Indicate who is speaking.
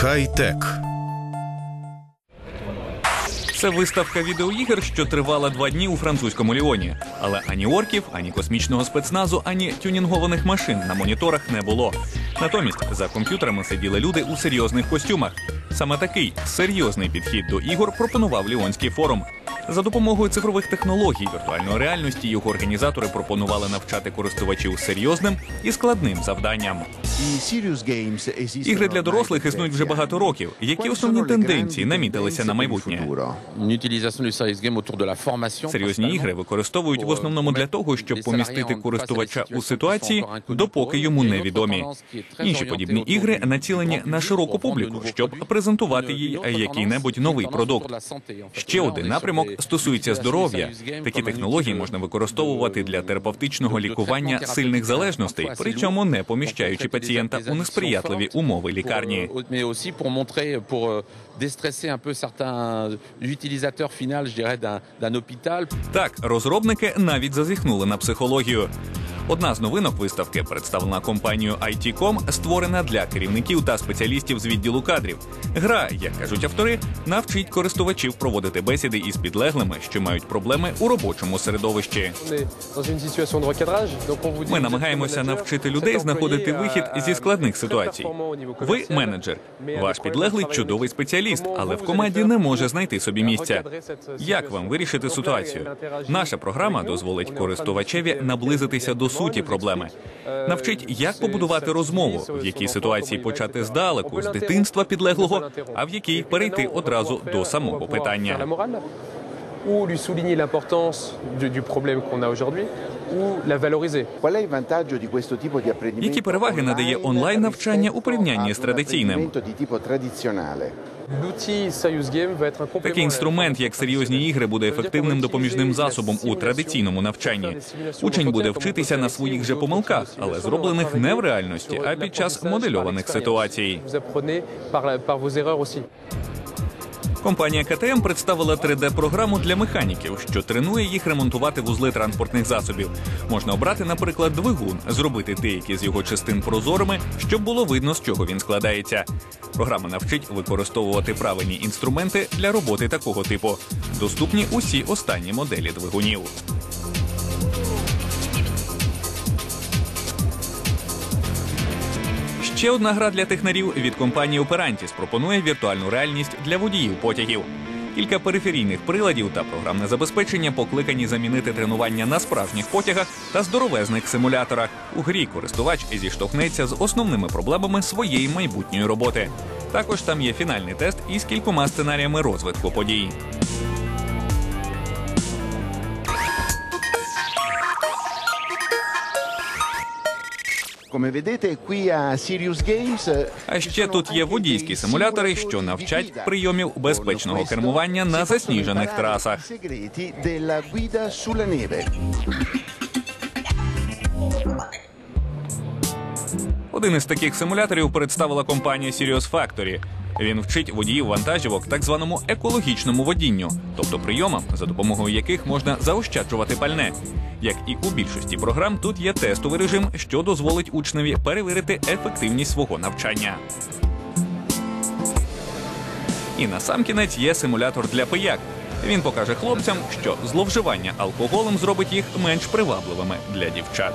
Speaker 1: Хай-тек.
Speaker 2: Це виставка відеоігр, що тривала два дні у французькому Ліоні. Але ані орків, ані космічного спецназу, ані тюнінгованих машин на моніторах не було. Натомість за комп'ютерами сиділи люди у серйозних костюмах. Саме такий серйозний підхід до ігор пропонував Ліонський форум. За допомогою цифрових технологій віртуальної реальності його організатори пропонували навчати користувачів серйозним і складним завданням. Ігри для дорослих існують вже багато років. Які основні тенденції намітилися на майбутнє? Серйозні ігри використовують в основному для того, щоб помістити користувача у ситуації, допоки йому невідомі. Інші подібні ігри націлені на широку публіку, щоб презентувати їй який-небудь новий продукт. Ще один напрямок стосується здоров'я. Такі технології можна використовувати для терапевтичного лікування сильних залежностей, причому не поміщаючи пацієнта у несприятливі умови лікарні. Так, розробники навіть зазіхнули на психологію. Одна з новинок виставки, представлена компанією IT.com, створена для керівників та спеціалістів з відділу кадрів. Гра, як кажуть автори, навчить користувачів проводити бесіди із підлеглими, що мають проблеми у робочому середовищі. Ми намагаємося навчити людей знаходити вихід зі складних ситуацій. Ви менеджер, ваш підлеглий чудовий спеціаліст, але в команді не може знайти собі місця. Як вам вирішити ситуацію? Наша програма дозволить користувачеві наблизитися до суті проблеми. Навчить,
Speaker 3: euh,
Speaker 2: як побудувати розмову, в якій ситуації почати здалеку, з дитинства підлеглого, а в якій перейти одразу до самого питання.
Speaker 3: Ou lui souligner l'importance du, du problème qu'on a aujourd'hui?
Speaker 2: Які переваги надає онлайн навчання у порівнянні з традиційним? Такий інструмент, як серйозні ігри, буде ефективним допоміжним засобом у традиційному навчанні. Учень буде вчитися на своїх же помилках, але зроблених не в реальності, а під час модельованих ситуацій. Компанія КТМ представила 3D-програму для механіків, що тренує їх ремонтувати вузли транспортних засобів. Можна обрати, наприклад, двигун, зробити деякі з його частин прозорими, щоб було видно, з чого він складається. Програма навчить використовувати правильні інструменти для роботи такого типу. Доступні усі останні моделі двигунів. Ще одна гра для технарів від компанії Operantis пропонує віртуальну реальність для водіїв потягів. Кілька периферійних приладів та програмне забезпечення покликані замінити тренування на справжніх потягах та здоровезних симуляторах. У грі користувач зіштовхнеться з основними проблемами своєї майбутньої роботи. Також там є фінальний тест із кількома сценаріями розвитку подій. А ще тут є водійські симулятори, що навчать прийомів безпечного кермування на засніжених трасах. Один із таких симуляторів представила компанія Sirius Factory. Він вчить водіїв вантажівок так званому екологічному водінню, тобто прийомам, за допомогою яких можна заощаджувати пальне. Як і у більшості програм, тут є тестовий режим, що дозволить учневі перевірити ефективність свого навчання. І насамкінець є симулятор для пияк. Він покаже хлопцям, що зловживання алкоголем зробить їх менш привабливими для дівчат.